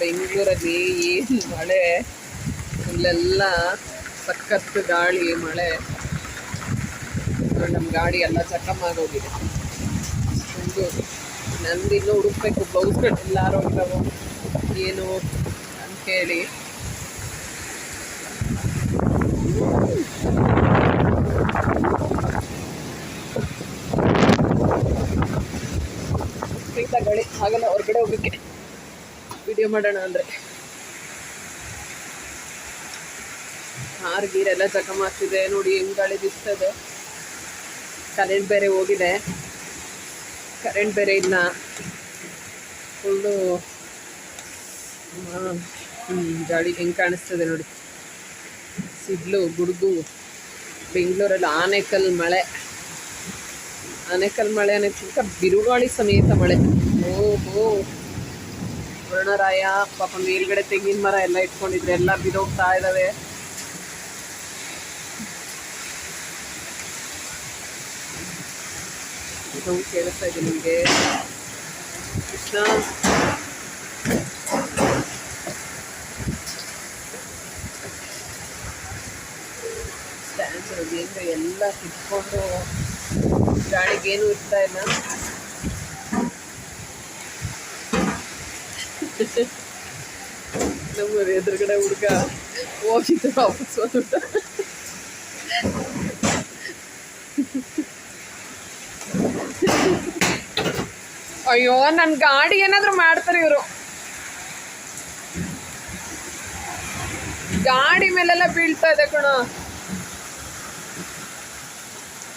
ಬೆಂಗಳೂರಲ್ಲಿ ಏನು ಮಳೆ, ಇಲ್ಲೆಲ್ಲ ಸಖತ್ತು ಗಾಳಿ, ಮಳೆ. ನಮ್ಮ ಗಾಡಿ ಎಲ್ಲ ಚಕ್ಕಮ್ಮಾಗೋಗಿದೆ ಒಂದು ನಂದು ಇನ್ನೂ ಹುಡುಕ್ಬೇಕು ಬ್ಲೌಸ್ಗಳು ಎಲ್ಲಾರು ಹೋಗ್ತಾವೋ ಏನು ಅಂತೇಳಿ ಪ್ರೀತ ಗಾಳಿ ಹಾಗಲ್ಲ ಹೊರಗಡೆ ಹೋಗಕ್ಕೆ. ವಿಡಿಯೋ ಮಾಡೋಣ ಅಂದರೆ. ಹಾರ್ ಗೀರೆಲ್ಲ ಚಕಮಾಗ್ತಿದೆ ನೋಡಿ ಹೆಂಗ್ ಗಾಳಿ ಬಿಸ್ತದೆ. ಕರೆಂಟ್ ಬೇರೆ ಹೋಗಿದೆ. ಕರೆಂಟ್ ಬೇರೆ ಇಲ್ಲ. ಫುಲ್ಲು ಗಾಳಿ ಹೆಂಗೆ ಕಾಣಿಸ್ತದೆ ನೋಡಿ. ಸಿಡ್ಲು, ಗುಡುಗು, ಬೆಂಗಳೂರಲ್ಲಿ ಆನೆಕಲ್ ಮಳೆ. ಆನೆಕಲ್ ಮಳೆ ಅನ್ನೋಕ್ಕಿಂತ ಬಿರುಗಾಳಿ ಸಮೇತ ಮಳೆ. ಓಹೋ. ವರುಣರಾಯ, ಪಾಪ ಮೇಲ್ಗಡೆ ತೆಂಗಿನ ಮರ ಎಲ್ಲ ಇಟ್ಕೊಂಡಿದ್ರೆ ಎಲ್ಲ ಬಿದೋಗ್ತಾ ಇದ್ದಾವೆ ಇದು ಕೇಳಿಸ್ತಾ ಇದೆ ನಿಮಗೆ. ಎಲ್ಲ ಕಿತ್ಕೊಂಡು ಗಾಳಿಗೇನು ಇರ್ತಾ ಇಲ್ಲ. ನಮ್ಮ ಎದುರುಗಡೆ ಹುಡುಗ ವಾಪಸ್ ಬಂದ್ಬಿಟ್ಟ. ಅಯ್ಯೋ ನನ್ನ ಗಾಡಿ ಏನಾದ್ರು ಮಾಡ್ತಾರೆ ಇವರು. ಗಾಡಿ ಮೇಲೆಲ್ಲ ಬೀಳ್ತಾ ಇದೆ ಕಣ.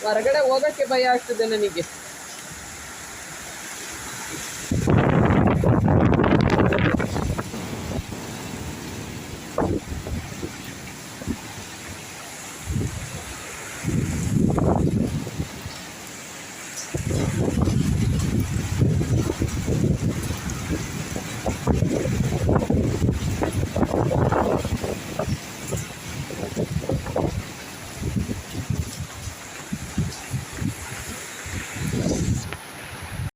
ಹೊರಗಡೆ ಹೋಗಕ್ಕೆ ಭಯ ಆಗ್ತದೆ ನನಗೆ.